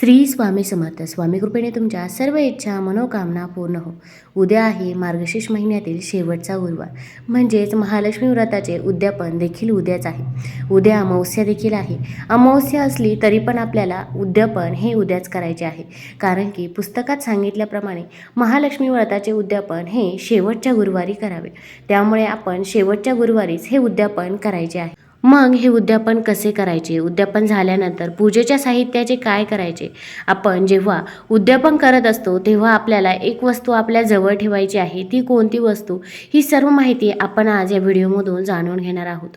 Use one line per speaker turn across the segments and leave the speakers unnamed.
श्री स्वामी समर्थ. स्वामी कृपेने तुमच्या सर्व इच्छा मनोकामना पूर्ण हो. उद्या आहे मार्गशीर्ष महिन्यातील शेवटचा गुरुवार. म्हणजेच महालक्ष्मी व्रताचे उद्यापन देखील उद्याच आहे. उद्या अमावस्या देखील आहे. अमावस्या असली तरी पण आपल्याला उद्यापन हे उद्याच करायचे आहे. कारण की पुस्तकात सांगितल्याप्रमाणे महालक्ष्मी व्रताचे उद्यापन हे शेवटच्या गुरुवारी करावे. त्यामुळे आपण शेवटच्या गुरुवारीच हे उद्यापन करायचे आहे. मग हे उद्यापन कसे करायचे? उद्यापन झाल्यानंतर पूजेच्या साहित्याचे काय करायचे? आपण जेव्हा उद्यापन करत असतो तेव्हा आपल्याला एक वस्तू आपल्या जवळ ठेवायची आहे. ती कोणती वस्तू? ही सर्व माहिती आपण आज या व्हिडिओमधून जाणून घेणार आहोत.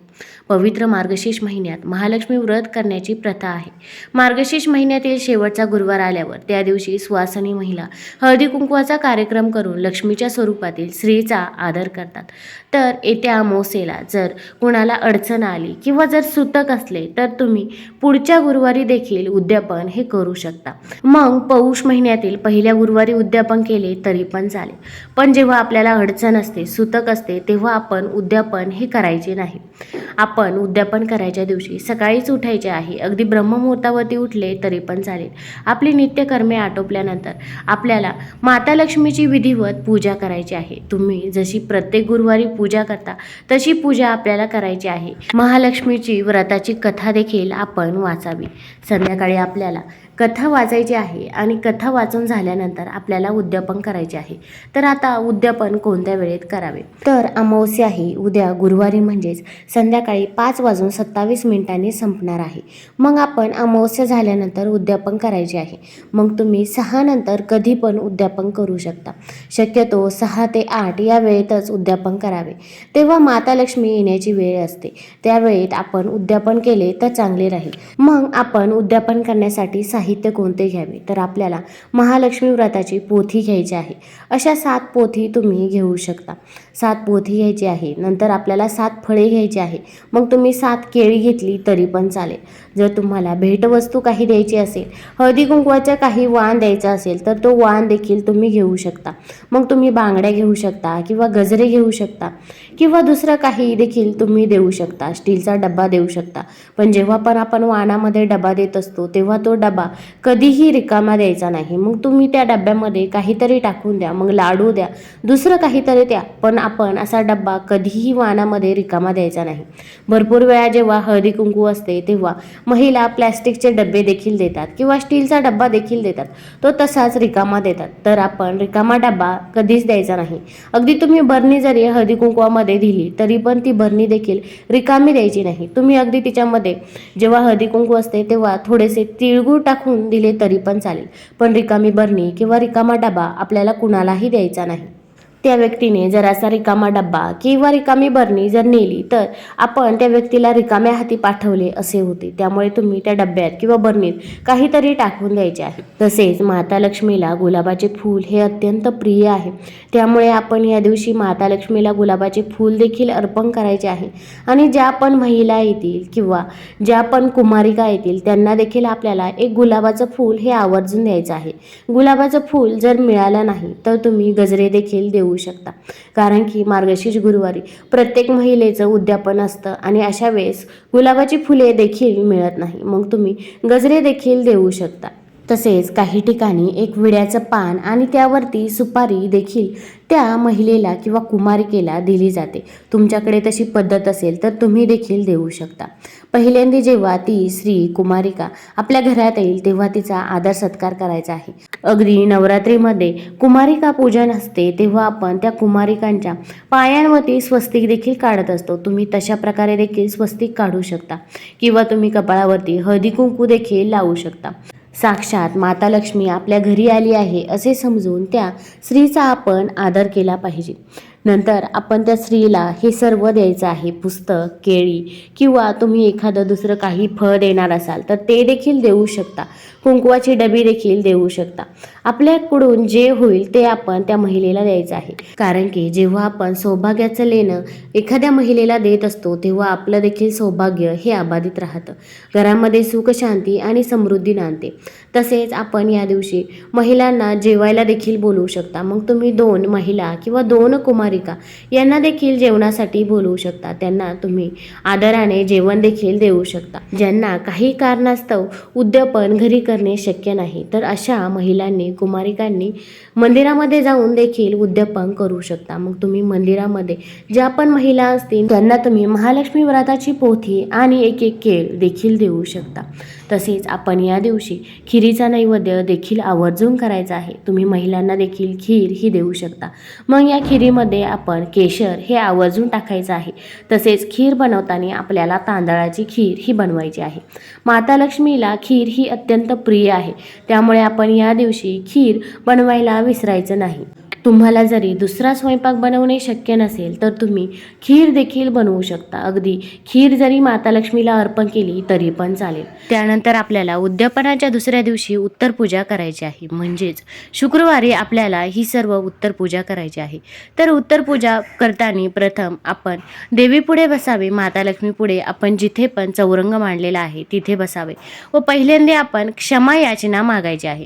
पवित्र मार्गशीर्ष महिन्यात महालक्ष्मी व्रत करण्याची प्रथा आहे. मार्गशीर्ष महिन्यातील शेवटचा गुरुवार आल्यावर त्या दिवशी सुवासनी महिला हळदी कुंकवाचा कार्यक्रम करून लक्ष्मीच्या स्वरूपातील स्त्रीचा आदर करतात. तर येत्या अमावस्येला जर कुणाला अडचण आली किंवा जर सुतक असले तर तुम्ही पुढच्या गुरुवारी देखील उद्यापन हे करू शकता. मग पौष महिन्यातील पहिल्या गुरुवारी उद्यापन केले तरी पण चालेल. पण जेव्हा आपल्याला अडचण असते सुतक असते तेव्हा आपण उद्यापन हे करायचे नाही. आपण उद्यापन करायच्या दिवशी सकाळीच उठायचे आहे. अगदी ब्रह्ममुहूर्तावरती उठले तरी पण चालेल. आपली नित्यकर्मे आटोपल्यानंतर आपल्याला माता लक्ष्मीची विधिवत पूजा करायची आहे. तुम्ही जशी प्रत्येक गुरुवारी पूजा करता तशी पूजा आपल्याला करायची आहे. महालक्ष्मीची व्रताची कथा देखील आपण वाचावी. संध्याकाळी आपल्याला कथा वाचायची आहे आणि कथा वाचून झाल्यानंतर आपल्याला उद्यापन करायचे आहे. तर आता उद्यापन कोणत्या वेळेत करावे? तर अमावस्या ही उद्या गुरुवारी म्हणजेच संध्याकाळी पाच वाजून सत्तावीस मिनिटांनी संपणार आहे. मग आपण अमावस्या झाल्यानंतर उद्यापन करायचे आहे. मग तुम्ही सहा नंतर कधी पण उद्यापन करू शकता. शक्यतो सहा ते आठ या वेळेतच उद्यापन करावे. तेव्हा माता लक्ष्मी येण्याची वेळ असते. त्यावेळी वेळेत आपण उद्यापन केले तर चांगले राहील. मग आपण उद्यापन करण्यासाठी साहित्य कोणते घ्यावे? तर आपल्याला महालक्ष्मी व्रताची पोथी घ्यायची आहे. अशा सात पोथी तुम्ही घेऊ शकता. सात पोथी घ्यायची आहे. नंतर आपल्याला सात फळे घ्यायची आहे. मग तुम्ही सात केळी घेतली तरी पण चालेल. जर तुम्हाला भेटवस्तू काही द्यायची असेल हळदी कुंकवाचा काही वाण द्यायचा असेल तर तो वाण देखील तुम्ही घेऊ शकता. मग तुम्ही बांगड्या घेऊ शकता किंवा गजरे घेऊ शकता किंवा दुसरं काही देखील तुम्ही देऊ शकता. स्टीलचा डबा देऊ शकता. पण जेव्हा पण आपण वाणामध्ये डबा देत असतो तेव्हा तो डबा कधीही रिकामा द्यायचा नाही. मग तुम्ही त्या डब्यामध्ये काहीतरी टाकून द्या मग लाडू द्या दुसरं काहीतरी द्या. पण आपण असा डब्बा कधीही वाणामध्ये रिकामा द्यायचा नाही. भरपूर वेळा जेव्हा हळदी कुंकू असते तेव्हा महिला प्लॅस्टिकचे डबे देखील देतात किंवा स्टीलचा डब्बा देखील देतात. तो तसाच रिकामा देतात. तर आपण रिकामा डब्बा कधीच द्यायचा नाही. अगदी तुम्ही बरणी जरी हळदी कुंकवामध्ये दिली तरी पण ती बरणी देखील रिकामी द्यायची. नाही. तुम्ही अगदी तिच्यामध्ये जेव्हा हळदी कुंकू असते तेव्हा थोडेसे तिळगूळ टाकून दिले तरी पण चालेल. पण रिकामी बरणी किंवा रिकामा डबा आपल्याला कुणालाही द्यायचा नाही. त्या व्यक्तीने जरासा रिकामा डब्बा किंवा रिकामी बरणी जर नेली तर आपण त्या व्यक्तीला रिकाम्या हाती पाठवले असे होते. त्यामुळे तुम्ही त्या डब्यात किंवा बरणीत काहीतरी टाकून द्यायचे आहे. तसेच माता लक्ष्मीला गुलाबाचे फूल हे अत्यंत प्रिय आहे. त्यामुळे आपण या दिवशी माता लक्ष्मीला गुलाबाचे फूल देखील अर्पण करायचे आहे. आणि ज्या पण महिला येतील किंवा ज्या पण कुमारिका येतील त्यांना देखील आपल्याला एक गुलाबाचं फूल हे आवर्जून द्यायचं आहे. गुलाबाचं फूल जर मिळालं नाही तर तुम्ही गजरे देखील देऊ शकता. कारण की मार्गशीर्ष गुरुवारी प्रत्येक महिलेचं उद्यापन असतं आणि अशा वेळेस गुलाबाची फुले देखील मिळत नाही. मग तुम्ही गजरे देखील देऊ शकता. तसेच काही ठिकाणी एक विड्याचं पान आणि त्यावरती सुपारी देखील त्या महिलेला किंवा कुमारिकेला दिली जाते. तुमच्याकडे तशी पद्धत असेल तर तुम्ही देखील देऊ शकता. पहिल्यांदा जेव्हा ती स्त्री कुमारिका आपल्या घरात येईल तेव्हा तिचा आदर सत्कार करायचा आहे. अगदी नवरात्रीमध्ये कुमारिका पूजन असते तेव्हा आपण त्या कुमारिकांच्या पायांवरती स्वस्तिक देखील काढत असतो. तुम्ही तशा प्रकारे देखील स्वस्तिक काढू शकता किंवा तुम्ही कपाळावरती हळदी कुंकू देखील लावू शकता. साक्षात माता लक्ष्मी आपल्या घरी आली आहे असे समजून त्या स्त्रीचा आपण आदर केला पाहिजे. नंतर आपण त्या स्त्रीला हे सर्व द्यायचं आहे पुस्तक केळी किंवा तुम्ही एखादं दुसरं काही फळ देणार असाल तर ते देखील देऊ शकता. कुंकवाची डबी देखील देऊ शकता. आपल्याकडून जे होईल ते आपण त्या महिलेला द्यायचं आहे. कारण की जेव्हा आपण सौभाग्याचं लेणं एखाद्या महिलेला देत असतो तेव्हा आपलं देखील सौभाग्य हे अबाधित राहतं. घरामध्ये सुख शांती आणि समृद्धी नांदते. तसेच आपण या दिवशी महिलांना जेवायला देखील बोलवू शकता. मग तुम्ही दोन महिला किंवा दोन कुमारी सेवाधिका यांना देखील जेवणासाठी बोलवू शकता. त्यांना तुम्ही आदराने जेवण देखील देऊ शकता. ज्यांना काही कारणास्तव उद्यापन घरी करणे शक्य नाही तर अशा महिलांनी कुमारिकांनी मंदिरामध्ये जाऊन देखील उद्यापन करू शकता. मग तुम्ही मंदिरामध्ये ज्या पण महिला असतील त्यांना तुम्ही महालक्ष्मी व्रताची पोथी आणि एक एक केळ देखील देऊ शकता. तसेच आपण या दिवशी खिरीचा नैवेद्य देखील आवर्जून करायचा आहे. तुम्ही महिलांना देखील खीर ही देऊ शकता. मग या खिरीमध्ये आपण केशर हे आवर्जून टाकायचं आहे. तसेच खीर बनवताना आपल्याला तांदळाची खीर ही बनवायची आहे. माता लक्ष्मीला खीर ही अत्यंत प्रिय आहे. त्यामुळे आपण या दिवशी खीर बनवायला विसरायचं नाही. तुम्हाला जरी दुसरा स्वयंपाक बनवणे शक्य नसेल तर तुम्ही खीर देखील बनवू शकता. अगदी खीर जरी माता लक्ष्मीला अर्पण केली तरी पण चालेल. त्यानंतर आपल्याला उद्यापनाच्या दुसऱ्या दिवशी उत्तर पूजा करायची आहे. म्हणजेच शुक्रवारी आपल्याला ही सर्व उत्तर पूजा करायची आहे. तर उत्तर पूजा करताना प्रथम आपण देवीपुढे बसावे माता लक्ष्मीपुढे आपण जिथे पण चौरंग मांडलेला आहे तिथे बसावे व पहिल्यांदा आपण क्षमा याचना मागायची आहे.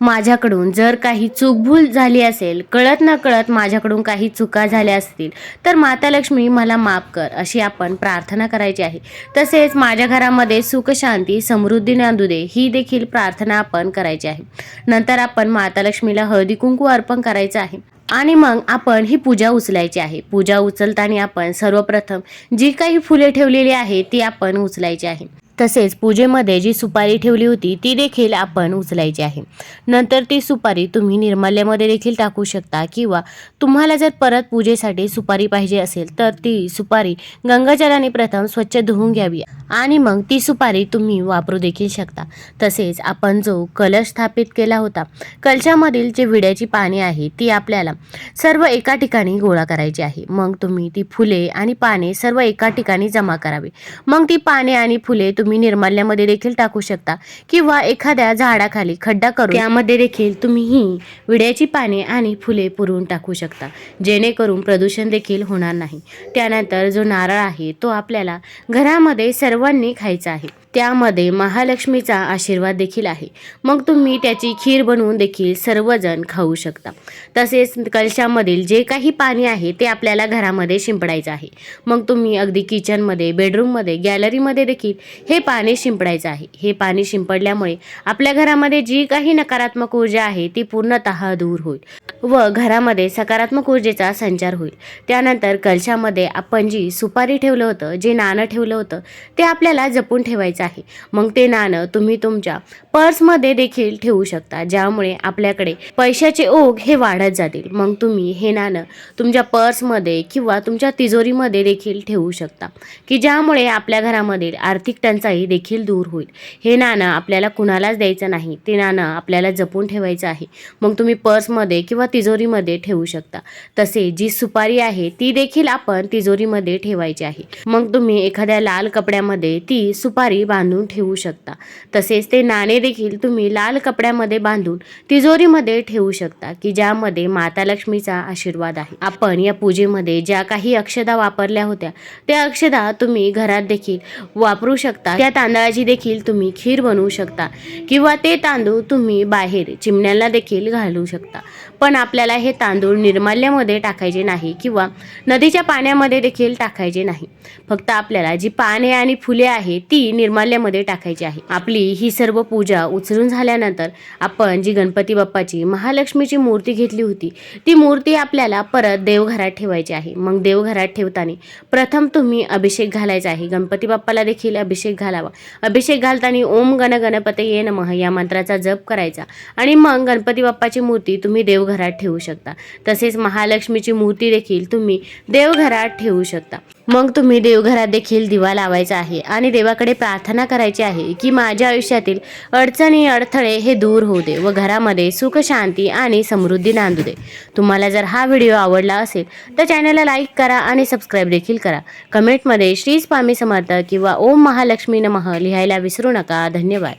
माझ्याकडून जर काही चूकभूल झाली असेल कळत न कळत माझ्याकडून काही चुका झाल्या असतील तर माता लक्ष्मी मला माफ कर अशी आपण प्रार्थना करायची आहे. तसेच माझ्या घरामध्ये सुखशांती समृद्धी नांदू दे ही देखील प्रार्थना आपण करायची आहे. नंतर आपण माता लक्ष्मीला हळदी कुंकू अर्पण करायचं आहे. आणि मग आपण ही पूजा उचलायची आहे. पूजा उचलताना आपण सर्वप्रथम जी काही फुले ठेवलेली आहे ती आपण उचलायची आहे. तसेच पूजेमध्ये जी सुपारी ठेवली होती ती देखील आपण उचलायची आहे. नंतर ती सुपारी तुम्ही निर्माल्यामध्ये देखील टाकू शकता किंवा तुम्हाला जर परत पूजेसाठी सुपारी पाहिजे असेल तर ती सुपारी गंगाजलाने प्रथम स्वच्छ धुवून घ्यावी आणि मग ती सुपारी तुम्ही वापरू देखील शकता. तसेच आपण जो कलश स्थापित केला होता कलशामधील जे विड्याची पाने आहे ती आपल्याला सर्व एका ठिकाणी गोळा करायची आहे. मग तुम्ही ती फुले आणि पाने सर्व एका ठिकाणी जमा करावी. मग ती पाने आणि फुले तुम्ही तुम्ही निर्माल्यामध्ये देखील टाकू शकता किंवा एखाद्या झाडाखाली खड्डा करून त्यामध्ये देखील तुम्ही ही विड्याची पाने आणि फुले पुरवून टाकू शकता. जेणेकरून प्रदूषण देखील होणार नाही. त्यानंतर जो नारळ आहे तो आपल्याला घरामध्ये सर्वांनी खायचा आहे. त्यामध्ये महालक्ष्मीचा आशीर्वाद देखील आहे. मग तुम्ही त्याची खीर बनवून देखील सर्वजण खाऊ शकता. तसेच कलशामधील जे काही पाणी आहे ते आपल्याला घरामध्ये शिंपडायचं आहे. मग तुम्ही अगदी किचनमध्ये बेडरूममध्ये गॅलरीमध्ये देखील हे पाणी शिंपडायचं आहे. हे पाणी शिंपडल्यामुळे आपल्या घरामध्ये जी काही नकारात्मक ऊर्जा आहे ती पूर्णतः दूर होईल व घरामध्ये सकारात्मक ऊर्जेचा संचार होईल. त्यानंतर कलशामध्ये आपण जी सुपारी ठेवलं होतं जे नाणं ठेवलं होतं ते आपल्याला जपून ठेवायचं आहे. मग ते नाणं तुम्ही तुमच्या पर्समध्ये देखील ठेवू शकता ज्यामुळे आपल्याकडे पैशाचे ओघ हे वाढत जातील. मग तुम्ही हे नाणं तुमच्या पर्समध्ये किंवा तुमच्या तिजोरीमध्ये देखील ठेवू शकता की ज्यामुळे आपल्या घरामधील आर्थिक टंचाई देखील दूर होईल. हे नाणं आपल्याला कुणालाच द्यायचं नाही. ते नाणं आपल्याला जपून ठेवायचं आहे. मग तुम्ही पर्समध्ये किंवा तिजोरीमध्ये ठेवू शकता. तसे जी सुपारी आहे ती देखील आपण तिजोरीमध्ये ठेवायची आहे. मग तुम्ही एखाद्या लाल कपड्यामध्ये ती सुपारी बांधून ठेवू शकता. तसेच ते नाणे देखील तुम्ही लाल कपड्यामध्ये बांधून तिजोरीमध्ये ठेवू शकता की ज्यामध्ये माता लक्ष्मीचा आशीर्वाद आहे. आपण या पूजेमध्ये ज्या काही अक्षदा वापरल्या होत्या त्या अक्षदा तुम्ही घरात देखील वापरू शकता. त्या तांदळाची देखील तुम्ही खीर बनवू शकता. किंवा ते तांदूळ तुम्ही बाहेर चिमण्यांना देखील घालू शकता. पण आपल्याला हे तांदूळ निर्माल्यामध्ये टाकायचे नाही किंवा नदीच्या पाण्यामध्ये देखील टाकायचे नाही. फक्त आपल्याला जी पाने आणि फुले आहे ती निर्माल्यामध्ये टाकायची आहे. आपली ही सर्व पूजा उचलून झाल्यानंतर आपण जी गणपती बाप्पाची महालक्ष्मीची मूर्ती घेतली होती ती मूर्ती आपल्याला परत देवघरात ठेवायची आहे. मग देवघरात ठेवताना प्रथम तुम्ही अभिषेक घालायचा आहे. गणपती बाप्पाला देखील अभिषेक घालावा. अभिषेक घालताना ओम गण गणपते ये नमः या मंत्राचा जप करायचा आणि मग गणपती बाप्पाची मूर्ती तुम्ही देवघरात ठेवू शकता. तसेच महालक्ष्मीची मूर्ती देखील तुम्ही देवघरात ठेवू शकता. मग तुम्ही देवघरात देखील दिवा लावायचा आहे आणि देवाकडे प्रार्थना करायची आहे की माझ्या आयुष्यातील अडचणी अडथळे हे दूर होऊ दे व घरामध्ये सुख शांती आणि समृद्धी नांदू दे. तुम्हाला जर हा व्हिडिओ आवडला असेल तर चॅनलला लाईक करा आणि सबस्क्राईब देखील करा. कमेंटमध्ये श्री स्वामी समर्थ किंवा ओम महालक्ष्मी नमः लिहायला विसरू नका. धन्यवाद.